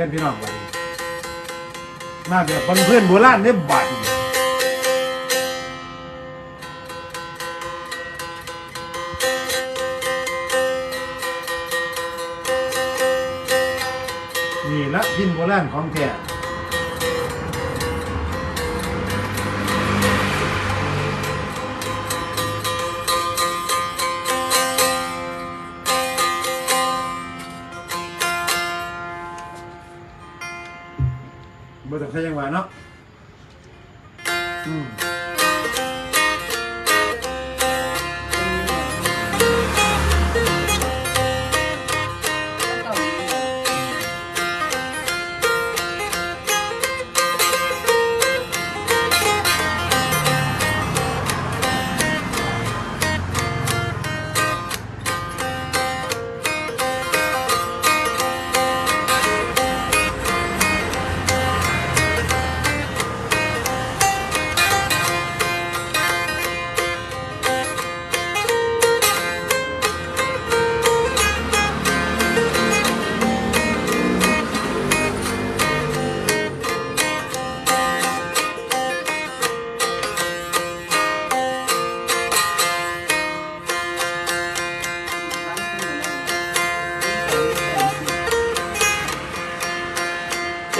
กันพี่น้องวันนี้มาแบบเพื่อนโบราณเนี่ยบาดนี่ละพินโบราณของแท้ ใช้ยังหวะเนาะอืม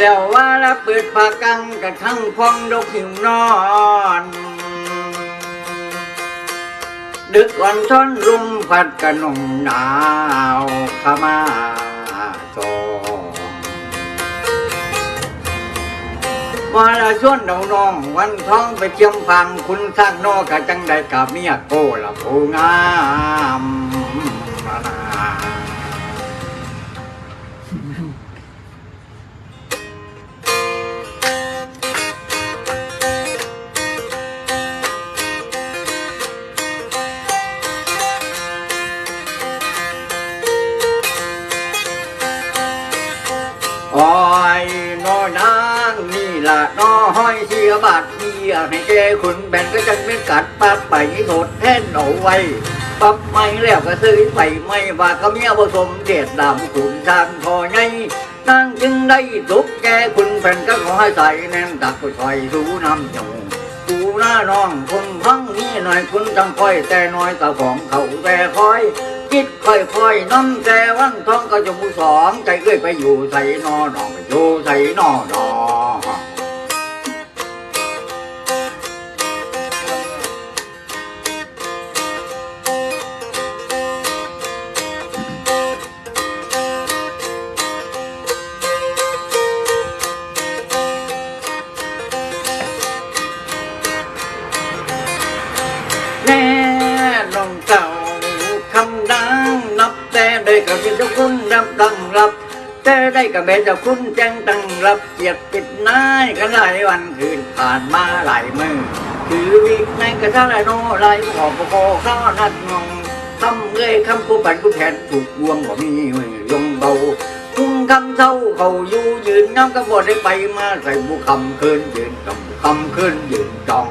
แล้วว่าละเปิดปากกังกระทั่งพองดกหิวนอน ดึกวันช้อนรุมพัดกระหนมหนาวขมาโตว่าละชวนเดาน้องวันท้องไปเที่ยมฟังคุณสร้างนอกกะจังได้กับเมียโกละผู้งาม อยเสียบาทเมียให้แกขุนแบนก็จังเป็นกัดปัดไปโทษแทนเอาไว้ปับไม่แล้วก็ซื้อไปไม่ว่าก็เมียผสมเด็ดดำขุนทางพอไงนางจึงได้ลุกแกขุนแผ่นก็ขอให้ใส่แน่นตักก็ถอยรู้น้ำจมูกกูหน้าน้องคนพังนี่หน่อยคุณจังค่อยแต่น้อยตาของเขาแต่คอยคิดค่อยๆน้ำแต่วันท้องก็จะมูสองใจเอ้ยไปอยู่ใส่นอดองไปอยู่ใส่นอดอ ได้กับเป็นเจ้าคุณแจ้งตั้งรับเกียรติปิดนายกันหลายวันคืนผ่านมาหลายมือคือวิกในกระทะไรโนไรขอบโคข้านัดงงทำเงยคำกูปันกูแทนถูกวงบ่มีมือยงเบาคุ้งคำเท่าเขาอยู่ยืนน้ำก็บ่ได้ไปมาใส่บุคำคืนยืนกับคำคืนยืนจอง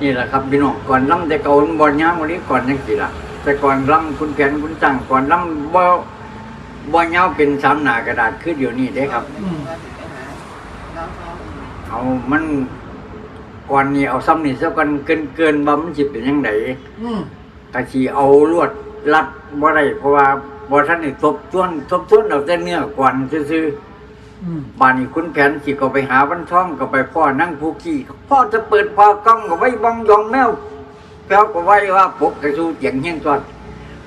นี่แหละครับพี่น้องก่อนล่ำแต่เก่ามันบอลย่างวันนี้ก่อนยังสิละแต่ก่อนล่ำคุณแผนคุณจังก่อนล่ำบ่บ่ยาวเป็นสามหน้ากระดาษคือเดี๋ยวนี้เด้ครับอืมเอามันก่อนนี้เอาซ้ำนี่ซะก่อนเกินเกินบ่มันสิเป็นยังไงอืมกะสิเอาลวดรัดบ่ได้เพราะว่าบ่ทันได้ทบทวนทบทวนเอาแต่เนื้อก่อนซื่อๆอืม บ้านนี้คุณแผนสิก็ไปหาวันท่องก็ไปพ่อนั่งผู้ขี้พ่อจะเปิดพอกล้องก็ไว้บองยองแมวแปลวก็ไว้ว่าปกกระสู้เสียงเฮียงจอด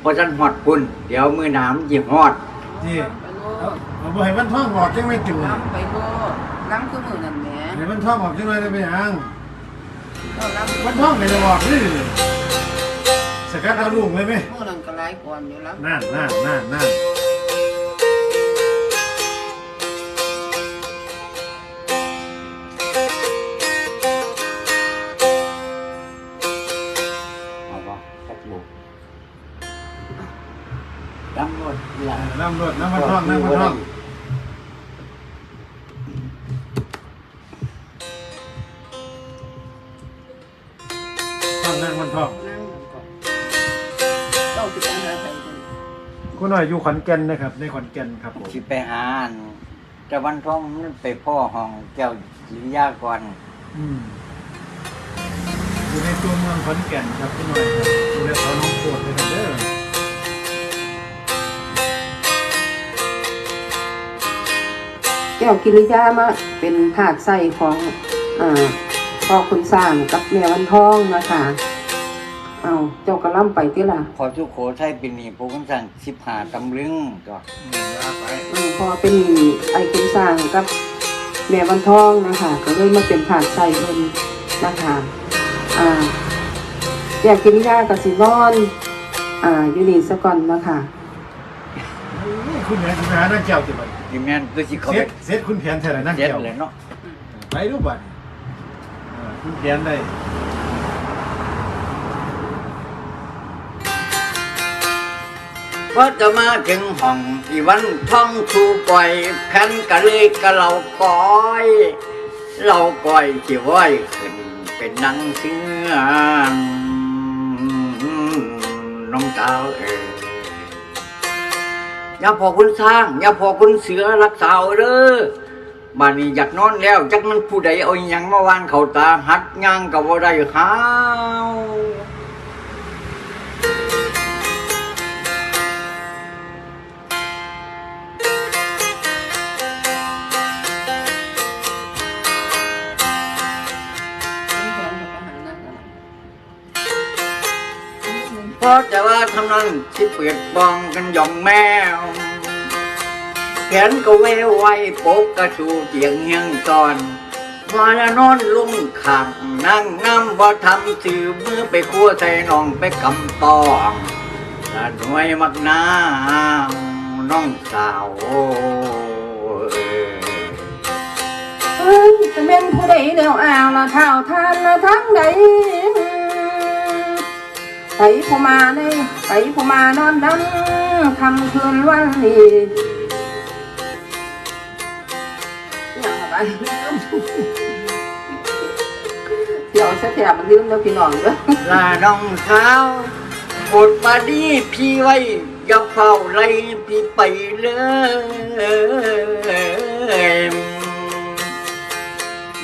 พอฉันหอดคุณเดี๋ยวมือหนามยิงหอดนี่เอาเอาบ่ให้มันท้องออกจังไม่จุ่มล้ำไปโลดล้ำคือมือนั่นแหมให้มันท้องออกจังเลยได้ไปหยังก็ล้ำมันท้องไม่ได้ออกนี่สกัดเอาลูกเลยไหมมือนั่นก็หลายก่อนอยู่ล้ำนั่นนั่นนั่นนั่น น้ำรดน้ำมันท่องน้ำมันท่องท่องน้ำมันท่องนั่งก่อนเจ้าสิไปหาใครกันคุณหน่อยอยู่ขอนแก่นนะครับ ในขอนแก่นครับผมสิไปหาอันแต่วันท้องมันไปพ่อห้องเจ้าลิยากรอืมอยู่ในตัวเมืองขอนแก่นครับคุณหน่อยครับอยู่ในเขาน้องโคตรเลยครับเด้อ ก้วกิริยามาเป็นถาดใส่ของอ่าพ่อคุณสร้างกับแม่วันทองนะคะ เอาเจ้ากระล่ำไปที่ล่ะพอทุกโขทัยเป็นนี่พวกมันสั่งสิบหาตำลึงก็อืมว่าไปอืมพอเป็นไอ้คุณสร้างกับแม่วันทองนะคะ ก็เลยมาเป็นถาดใส่เพิ่นนะคะอ่าแก้วกิริยากับสินอน อ่า อยู่นี่ซะก่อนนะคะนี่คุณแม่คุณหานั่งแก้วจิบั ดที่แม่นคือสิเขาเซ็ไปตเซ็ตคุณแผนเท่าไหร่นั่งเจ็ดแก้วเลยเนาะไปรูปบัตรเออคุณแผนได้พอจะมาถึงห้องอีวันท้องทูปล่อยแผ่นกะเลยกะเราก้อย เราก้อยที่ว้อยขึ้นเป็นนางเสือน้องสาวเอ๋ย อย่าพอคุณสร้าง อย่าพอคุณเสือรักษาเอาเด้อบ้านนี้อยากนอนแล้วจักมันผู้ใดเอาอิหยังมาวานเขาตาหัดย่างกับว่าได้หาว ราะแต่ว่าทำนั้นที่เปียกบองกันหย่อมแมวแขนก็เววไว้ปกกระชูเตียงเฮียงตอนมาแล้วนอนลุ่มขังนั่งน้ำบ่ทำสื่อมือไปคั่วใส่น้องไปกำตองละหน่วยมักน้ำน้องสาวเอ้ยเอ้ยจะเป็นผู้ใดเดียวอ่าวละเท่าทานละทั้งใด ไปผู้มาในไปผู้มานอนดังคำคืนวันนี้อย่างไรเดี๋ยวเสียแถบมันลืมแล้วพี่น้องเด้อลาน้องเท้าอดมาดีพี่ไว้อย่าเฝ้าไล่พี่ไปเลย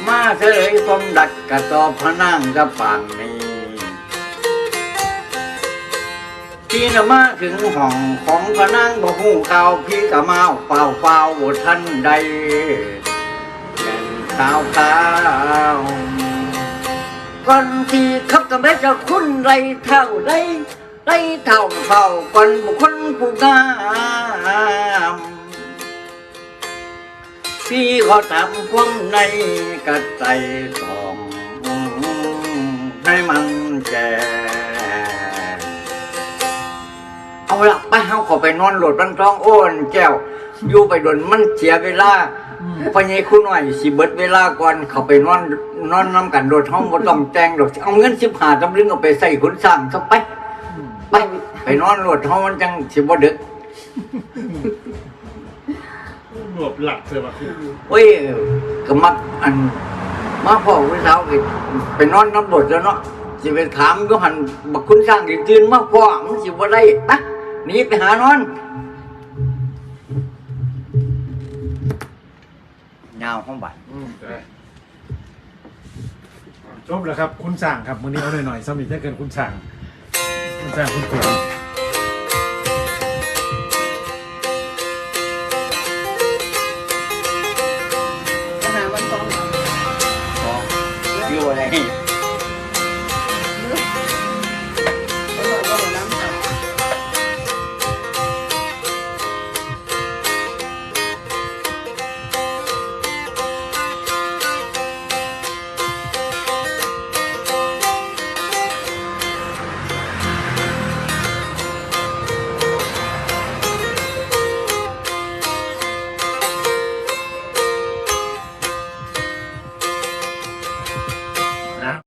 มาเฉลยความดักกระตอบพระนางกับปางนี้ พี่น่ะมาถึงห้องของพระนางบอกหูข่าวพี่กะมาเฝ้าเฝ้าท่านใดเป็นข่าวข่าวก่อนที่ขับกับแม่จะคุ้นไรเท่าไรไรเท่าเฝ้าก่อนบุคคลผู้งามพี่ขอถามความในกระใจสองให้มัน ไปเฮาขอไปนอนโหลดบันท้องโอนแก้วอยู่ไปโดนมันเสียเวลาพอใหญ่คุณหน่อยสิเบิดเวลาก่อนเขาไปนอนนอนน้ำกันโดดห้องบ่ต้องแต่งดอกเอาเงินสิบหาตำลึงเอาไปใส่ขนสร้างซะไป ไปไปนอนโดดห้องมันจังสิบ่ดึกรวบหลักเลยว่ะคุณโอ้ยก็มักอันมาพ่อคุณสาวไปไปนอนน้ำโดดแล้วเนาะสิไปถามก็หันบักคุณสร้างสิตื่นมาพ่อมันสิบ่ได้ปะ หนีไปหานอนยาวห้องบัดจบแล้วครับ คุณสั่งครับวันนี้เอาหน่อยๆสมิธถ้าเกินคุณสั่ง คุณสั่งคุณเขียน